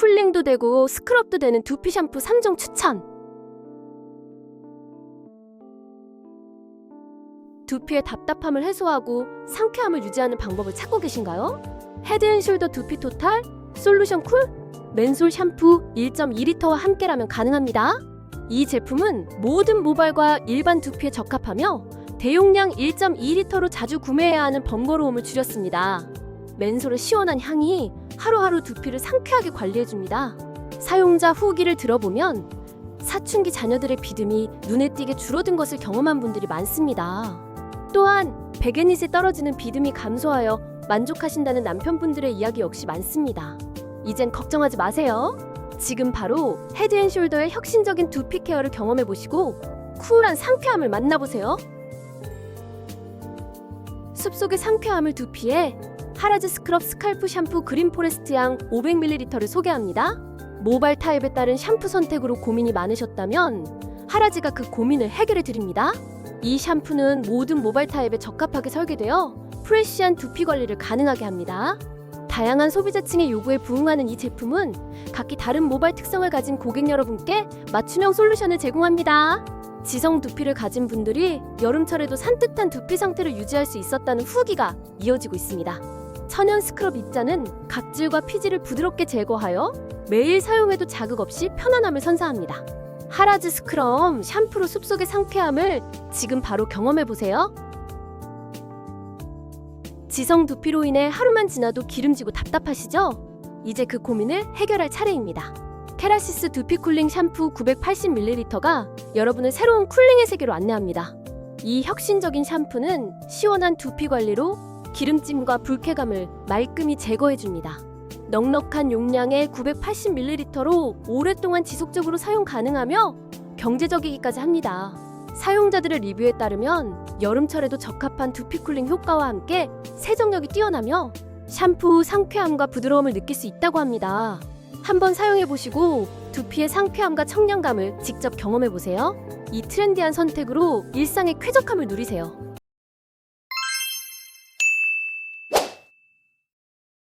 쿨링도 되고 스크럽도 되는 두피 샴푸 3종 추천. 두피의 답답함을 해소하고 상쾌함을 유지하는 방법을 찾고 계신가요? 헤드앤숄더 두피 토탈 솔루션 쿨 맨솔 샴푸 1.2리터와 함께라면 가능합니다. 이 제품은 모든 모발과 일반 두피에 적합하며 대용량 1.2리터로 자주 구매해야 하는 번거로움을 줄였습니다. 맨솔의 시원한 향이 하루하루 두피를 상쾌하게 관리해줍니다. 사용자 후기를 들어보면 사춘기 자녀들의 비듬이 눈에 띄게 줄어든 것을 경험한 분들이 많습니다. 또한 백엔닛에 떨어지는 비듬이 감소하여 만족하신다는 남편분들의 이야기 역시 많습니다. 이젠 걱정하지 마세요. 지금 바로 헤드앤숄더의 혁신적인 두피 케어를 경험해 보시고 쿨한 상쾌함을 만나보세요. 숲속의 상쾌함을 두피에 하라즈 스크럽 스칼프 샴푸 그린 포레스트 양 500ml를 소개합니다. 모발 타입에 따른 샴푸 선택으로 고민이 많으셨다면 하라즈가 그 고민을 해결해 드립니다. 이 샴푸는 모든 모발 타입에 적합하게 설계되어 프레쉬한 두피 관리를 가능하게 합니다. 다양한 소비자층의 요구에 부응하는 이 제품은 각기 다른 모발 특성을 가진 고객 여러분께 맞춤형 솔루션을 제공합니다. 지성 두피를 가진 분들이 여름철에도 산뜻한 두피 상태를 유지할 수 있었다는 후기가 이어지고 있습니다. 천연 스크럽 입자는 각질과 피지를 부드럽게 제거하여 매일 사용해도 자극 없이 편안함을 선사합니다. 하라즈 스크럼 샴푸로 숲속의 상쾌함을 지금 바로 경험해 보세요. 지성 두피로 인해 하루만 지나도 기름지고 답답하시죠? 이제 그 고민을 해결할 차례입니다. 케라시스 두피 쿨링 샴푸 980ml가 여러분을 새로운 쿨링의 세계로 안내합니다. 이 혁신적인 샴푸는 시원한 두피 관리로 기름짐과 불쾌감을 말끔히 제거해 줍니다. 넉넉한 용량의 980ml로 오랫동안 지속적으로 사용 가능하며 경제적이기까지 합니다. 사용자들의 리뷰에 따르면 여름철에도 적합한 두피 쿨링 효과와 함께 세정력이 뛰어나며 샴푸 후 상쾌함과 부드러움을 느낄 수 있다고 합니다. 한번 사용해 보시고 두피의 상쾌함과 청량감을 직접 경험해 보세요. 이 트렌디한 선택으로 일상의 쾌적함을 누리세요.